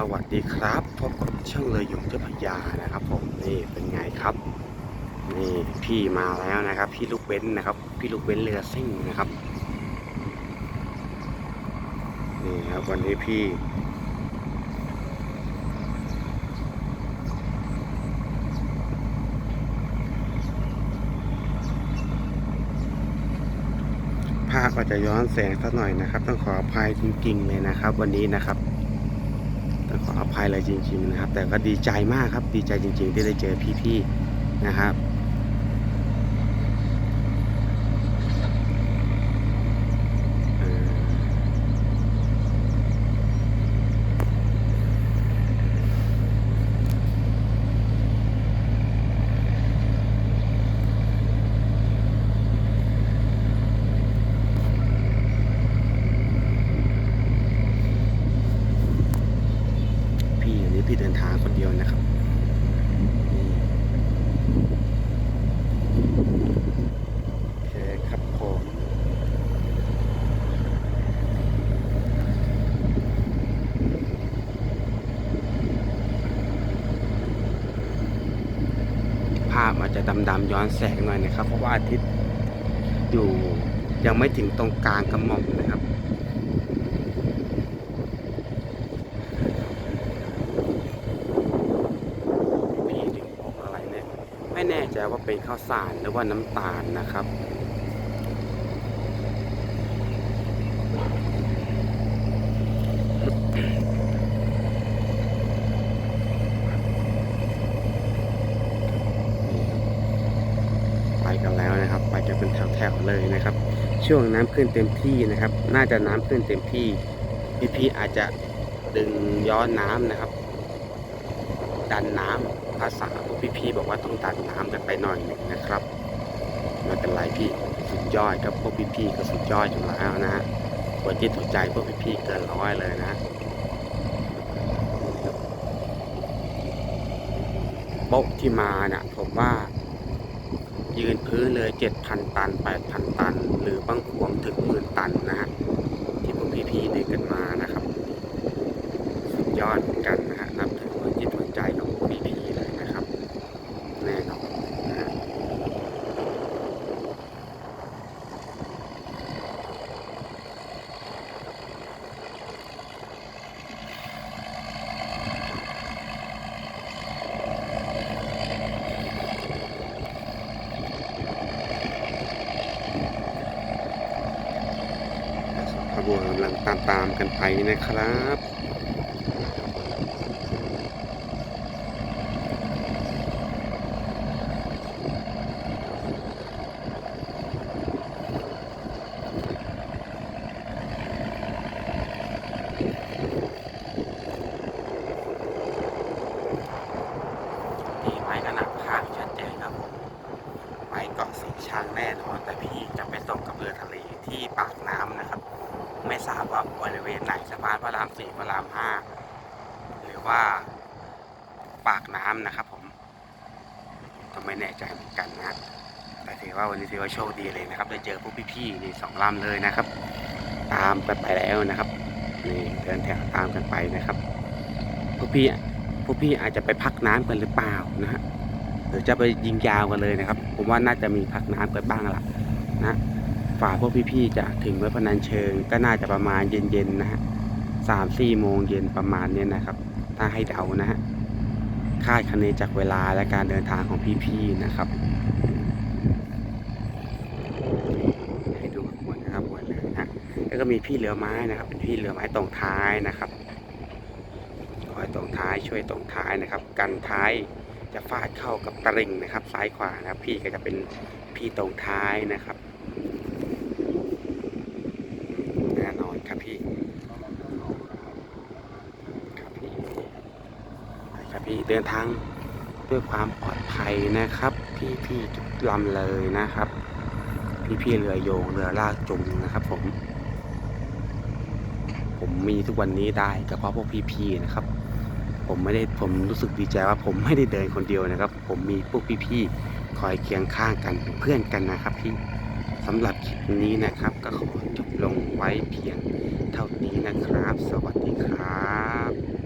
สวัสดีครับพบกับช่างเลยหยงเจ้าพระยานะครับ ผมนี่เป็นไงครับนี่พี่มาแล้วนะครับ พี่ลูกเบ้นนะครับ พี่ลูกเบ้นเรือซิ่งนะครับนี่ครับวันนี้พี่ ภาพอาจจะย้อนแสงสักหน่อยนะครับ ต้องขออภัยจริงๆเลยนะครับ วันนี้นะครับ ต้องขออภัยเลยจริงๆนะครับ แต่ก็ดีใจมากครับ ดีใจจริง ๆ ที่ได้เจอพี่ๆนะครับเอ่อ พี่เดินทางคนเดียวนะครับโอเคครับผมภาพอาจจะดำๆย้อนแสงหน่อยนะครับ เพราะว่าอาทิตย์อยู่ยังไม่ถึงตรงกลางกระหม่อมนะครับ พี่ถึงบอกอะไรเนี่ย ไม่ แน่ใจว่าเป็นข้าวสารหรือว่าน้ำตาลนะครับไปกันแล้วนะครับ ไปกันเป็นแถวๆเลยนะครับ ช่วงน้ำขึ้นเต็มที่นะครับ น่าจะน้ำขึ้นเต็มที่พี่ๆอาจจะดึงย้อนน้ำนะครับ ดันน้ำาษาพวกพี่ๆบอกว่าต้องดันน้ำกันไปหน่อยหนึ่งนะครับไม่เป็นไรพี่สุดยอดครับพวกพี่ๆก็สุดยอดอยู่แล้วนะฮะหัวจิตหัวใจพวกพี่ๆเกินร้อยเลยนะโป๊ะที่มาเนี่ยผมว่า ยืนพื้นเลยเจ็ดพันตันแปดพันตัน หรือบางขวงถึงหมื่นตันนะฮะที่พวกพี่ๆเดินกันมานะครับ สุดยอดกันนะฮะนับถือหัวจิตหัวใจของพวกพี่ๆเลยนะครับ แน่นอนนะฮะขบวนกำลัง ตามตามๆกันไปนะครับพี่ไปขนาดข้างชัดเจนครับผมไปเกาะสีชังแน่นอนแต่พี่ ไม่ทราบว่าบริเวณไหนสะพานพระรามสี่พระรามห้าหรือว่าปากน้ำนะครับ ผมก็ไม่แน่ใจเหมือนกันนะแต่ถือว่าวันนี้ถือว่าโชคดีเลยนะครับ ได้เจอพวกพี่ๆนี่สองลำเลยนะครับ ตามกันไปแล้วนะครับนี่เดินแถวตามกันไปนะครับพวกพี่พวกพี่อาจจะไปพักน้ำกันหรือเปล่านะฮะหรือจะไปยิงยาวกันเลยนะครับ ผมว่าน่าจะมีพักน้ำกันบ้างละนะ ฝ่าพวกพี่ๆจะถึงวัดพนัญเชิง ก็น่าจะประมาณเย็นๆนะฮะสามสี่โมงเย็นประมาณเนี้ยนะครับ ถ้าให้เดานะฮะคาดคะเนจากเวลาและการเดินทางของพี่ๆนะครับให้ดูขบวนนะครับขบวนเรือนะฮะแล้วก็มีพี่เรือไม้นะครับ เป็นพี่เรือไม้ตรงท้ายนะครับคอยตรงท้ายช่วยตรงท้ายนะครับ กันท้ายจะฟาดเข้ากับตริงนะครับ ซ้ายขวานะครับ พี่ก็จะเป็นพี่ตรงท้ายนะครับ แน่นอน ครับพี่ครับพี่ครับพี่เดินทางด้วยความปลอดภัยนะครับ พี่พี่ทุกลำเลยนะครับ พี่พี่เรือโยงเรือลากจุงนะครับ ผม ผมมีทุกวันนี้ได้ก็เพราะพวกพี่พี่นะครับ ผมไม่ได้ผมรู้สึกดีใจว่า ผมไม่ได้เดินคนเดียวนะครับ ผมมีพวกพี่พี่คอยเคียงข้างกันเป็นเพื่อนกันนะครับ พี่ สำหรับคลิปนี้นะครับ ก็ขอจบลงไว้เพียงเท่านี้นะครับ สวัสดีครับ